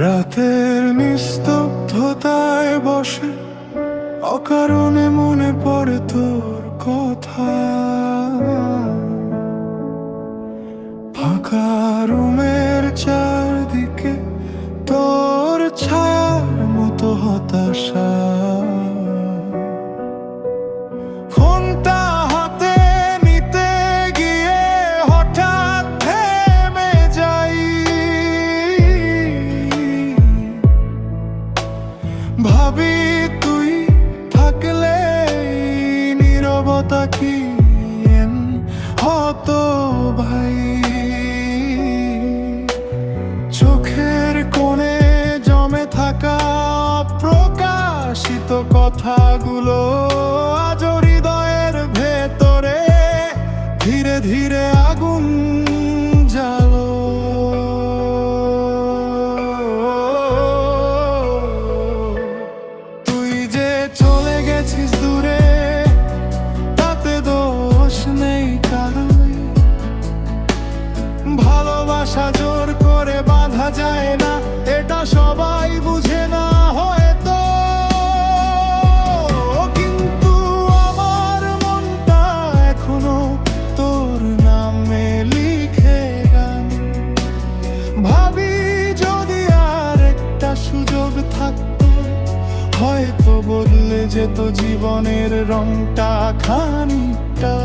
রাতের নিস্তব্ধতায় বসে অকারণে মনে পড়ে তোর কথা। ভাবি তুই থাকলে নীরবতা কি হতো ভাই। চোখের কোণে জমে থাকা প্রকাশিত কথাগুলো আজ হৃদয়ের ভেতরে ধীরে ধীরে ভালোবাসা জোর করে বাঁধা যায় না, এটা সবাই বুঝে না হয়তো। কিন্তু আমার মনটা এখনও তোর নামে লিখে গান। ভাবি যদি আর একটা সুযোগ থাকতো, হয়তো বদলে যেত জীবনের রংটা খানিকটা।